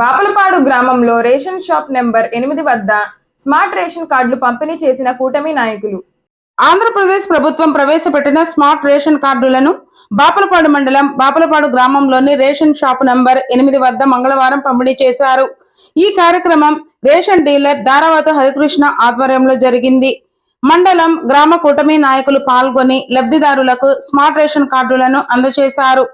బాపలపాడు గ్రామంలో ration shop number ఎనిమిది వద్ద స్మార్ట్ రేషన్ కార్డులు పంపిణీ చేసిన కూటమి నాయకులు. ఆంధ్రప్రదేశ్ ప్రభుత్వం ప్రవేశపెట్టిన స్మార్ట్ రేషన్ కార్డులను బాపలపాడు మండలం బాపలపాడు గ్రామంలోని రేషన్ షాప్ నంబర్ ఎనిమిది వద్ద మంగళవారం పంపిణీ చేశారు. ఈ కార్యక్రమం రేషన్ డీలర్ దారావత హరికృష్ణ ఆధ్వర్యంలో జరిగింది. మండలం గ్రామ కూటమి నాయకులు పాల్గొని లబ్ధిదారులకు స్మార్ట్ రేషన్ కార్డులను అందజేశారు.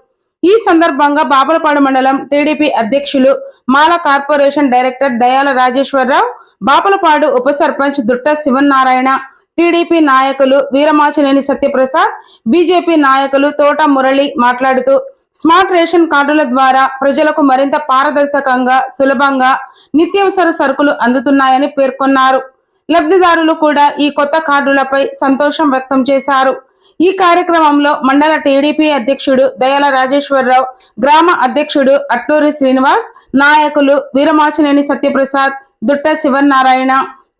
ఈ సందర్భంగా బాపలపాడు మండలం టీడీపీ అధ్యక్షులు మాల కార్పొరేషన్ డైరెక్టర్ దయాల రాజేశ్వరరావు బాపలపాడు ఉప సర్పంచ్ దుట్ట శివనారాయణ టీడీపీ నాయకులు వీరమాచినేని సత్యప్రసాద్ బీజేపీ నాయకులు తోట మురళి మాట్లాడుతూ స్మార్ట్ రేషన్ కార్డుల ద్వారా ప్రజలకు మరింత పారదర్శకంగా సులభంగా నిత్యావసర సరుకులు అందుతున్నాయని పేర్కొన్నారు. లబ్ధిదారులు కూడా ఈ కొత్త కార్డులపై సంతోషం వ్యక్తం చేశారు. ఈ కార్యక్రమంలో మండల టీడీపీ అధ్యక్షుడు దయాల రాజేశ్వరరావు గ్రామ అధ్యక్షుడు అట్లూరి శ్రీనివాస్ నాయకులు వీరమాచినేని సత్యప్రసాద్ దుట్ట శివనారాయణ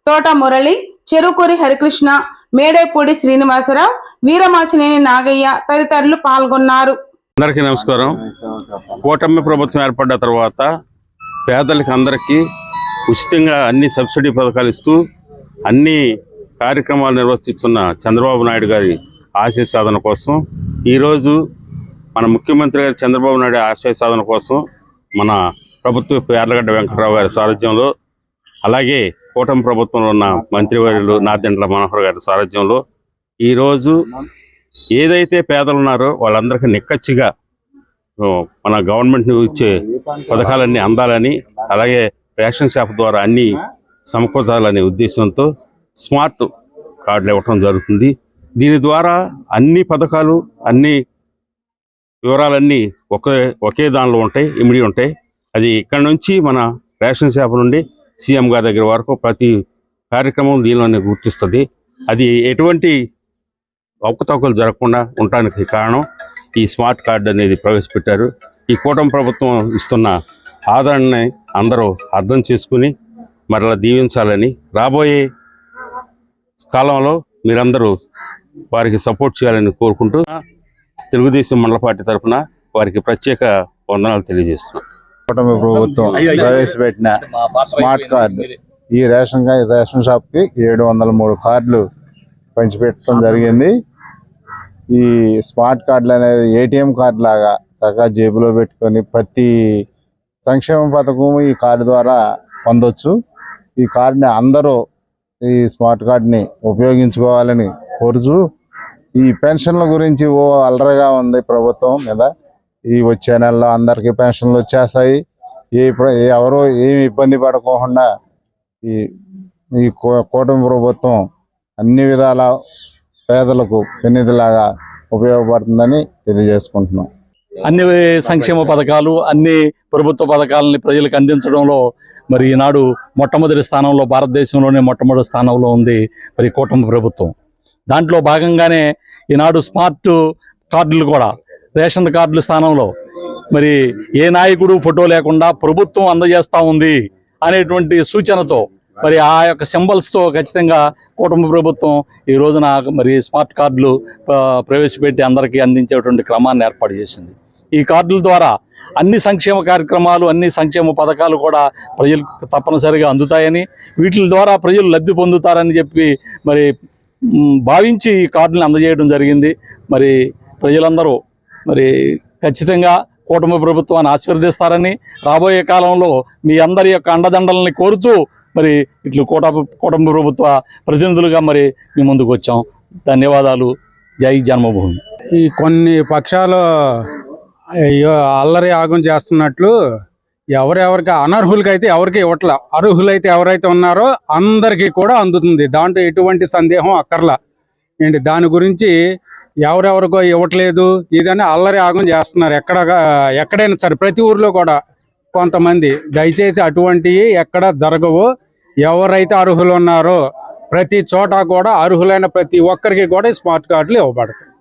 తోట మురళి చెరుకూరి హరికృష్ణ మేడేపూడి శ్రీనివాసరావు వీరమాచినేని నాగయ్య తదితరులు పాల్గొన్నారు. అందరికీ నమస్కారం. కూటమి ప్రభుత్వం ఏర్పడ్డ తర్వాత పేదలకు అందరికీ ఉచితంగా అన్ని సబ్సిడీ పథకాలు ఇస్తూ అన్ని కార్యక్రమాలు నిర్వర్తిస్తున్న చంద్రబాబు నాయుడు గారి ఆశయ సాధన కోసం ఈరోజు మన ముఖ్యమంత్రి గారు చంద్రబాబు నాయుడు ఆశయ సాధన కోసం మన ప్రభుత్వ యార్లగడ్డ వెంకటరావు గారి సారథ్యంలో అలాగే కూటమి ప్రభుత్వంలో ఉన్న మంత్రివర్యులు నాదెండ్ల మనోహర్ గారి సారథ్యంలో ఈరోజు ఏదైతే పేదలు ఉన్నారో వాళ్ళందరికీ నిక్కచ్చిగా మన గవర్నమెంట్ ఇచ్చే పథకాలన్నీ అందాలని అలాగే రేషన్ షాప్ ద్వారా అన్ని సమకూర్చాలనే ఉద్దేశంతో స్మార్ట్ కార్డులు ఇవ్వటం జరుగుతుంది. దీని ద్వారా అన్ని పథకాలు అన్ని వివరాలన్నీ ఒకే ఒకే దానిలో ఉంటాయి ఇమిడి ఉంటాయి. అది ఇక్కడ నుంచి మన రేషన్ షాప్ నుండి సీఎం గారి దగ్గర వరకు ప్రతి కార్యక్రమం దీనిలోనే గుర్తిస్తుంది. అది ఎటువంటి అవకతవకలు జరగకుండా ఉండటానికి కారణం ఈ స్మార్ట్ కార్డు అనేది ప్రవేశపెట్టారు. ఈ కూటమి ప్రభుత్వం ఇస్తున్న ఆదరణని అందరూ అర్థం చేసుకుని మరలా దీవించాలని రాబోయే కాలంలో మీరందరూ వారికి సపోర్ట్ చేయాలని కోరుకుంటూ తెలుగుదేశం మండల పార్టీ తరఫున వారికి ప్రత్యేక వందనాలు తెలియజేస్తున్నాం. కూటమి ప్రభుత్వం ప్రవేశపెట్టిన స్మార్ట్ కార్డు. ఈ రేషన్ రేషన్ షాప్కి ఏడు వందల మూడు కార్డులు పంచిపెట్టడం జరిగింది. ఈ స్మార్ట్ కార్డులు అనేది ఏటీఎం కార్డు లాగా చక్కగా జేబులో పెట్టుకొని ప్రతి సంక్షేమ పథకం ఈ కార్డు ద్వారా పొందొచ్చు. ఈ కార్డుని అందరూ ఈ స్మార్ట్ కార్డుని ఉపయోగించుకోవాలని కోరుచు. ఈ పెన్షన్ల గురించి ఓ అలరగా ఉంది ప్రభుత్వం మీద. ఈ వచ్చే నెలలో అందరికీ పెన్షన్లు వచ్చేస్తాయి. ఏ ప్ర- ఎవరు ఏమి ఇబ్బంది పడుకోకుండా ఈ ఈ కూటమి ప్రభుత్వం అన్ని విధాల పేదలకు పెన్నిధిలాగా ఉపయోగపడుతుందని తెలియజేసుకుంటున్నాం. అన్ని సంక్షేమ పథకాలు అన్ని ప్రభుత్వ పథకాలని ప్రజలకు అందించడంలో మరి ఈనాడు మొట్టమొదటి స్థానంలో భారతదేశంలోనే మొట్టమొదటి స్థానంలో ఉంది మరి కూటమి ప్రభుత్వం. దాంట్లో భాగంగానే ఈనాడు స్మార్ట్ కార్డులు కూడా రేషన్ కార్డుల స్థానంలో మరి ఏ నాయకుడు ఫోటో లేకుండా ప్రభుత్వం అందజేస్తూ ఉంది అనేటువంటి సూచనతో మరి ఆ యొక్క సింబల్స్తో ఖచ్చితంగా కుటుంబ ప్రభుత్వం ఈ రోజున మరి స్మార్ట్ కార్డులు ప్రవేశపెట్టి అందరికీ అందించేటువంటి క్రమాన్ని ఏర్పాటు చేసింది. ఈ కార్డుల ద్వారా అన్ని సంక్షేమ కార్యక్రమాలు అన్ని సంక్షేమ పథకాలు కూడా ప్రజలకు తప్పనిసరిగా అందుతాయని వీటి ద్వారా ప్రజలు లబ్ధి పొందుతారని చెప్పి మరి భావించి ఈ కార్డుని అందజేయడం జరిగింది. మరి ప్రజలందరూ మరి ఖచ్చితంగా కూటమి ప్రభుత్వాన్ని ఆశీర్వదిస్తారని రాబోయే కాలంలో మీ అందరి యొక్క అండదండలని కోరుతూ మరి ఇట్లు కూట కూటమి ప్రభుత్వ ప్రతినిధులుగా మరి మీ ముందుకు వచ్చాం. ధన్యవాదాలు. జై జన్మభూమి. ఈ కొన్ని పక్షాలు అయ్యో అల్లరి ఆగం చేస్తున్నట్లు ఎవరెవరికి అనర్హులకైతే ఎవరికి ఇవ్వట్ల. అర్హులైతే ఎవరైతే ఉన్నారో అందరికీ కూడా అందుతుంది. దాంట్లో ఎటువంటి సందేహం అక్కర్లా. ఏంటి? దాని గురించి ఎవరెవరికో ఇవ్వట్లేదు. ఇదని అల్లరి ఆగం చేస్తున్నారు. ఎక్కడ ఎక్కడైనా సరే ప్రతి ఊర్లో కూడా కొంతమంది. దయచేసి అటువంటివి ఎక్కడ జరగవు. ఎవరైతే అర్హులు ఉన్నారో ప్రతి చోట కూడా అర్హులైన ప్రతి ఒక్కరికి కూడా స్మార్ట్ కార్డులు ఇవ్వబడతాయి.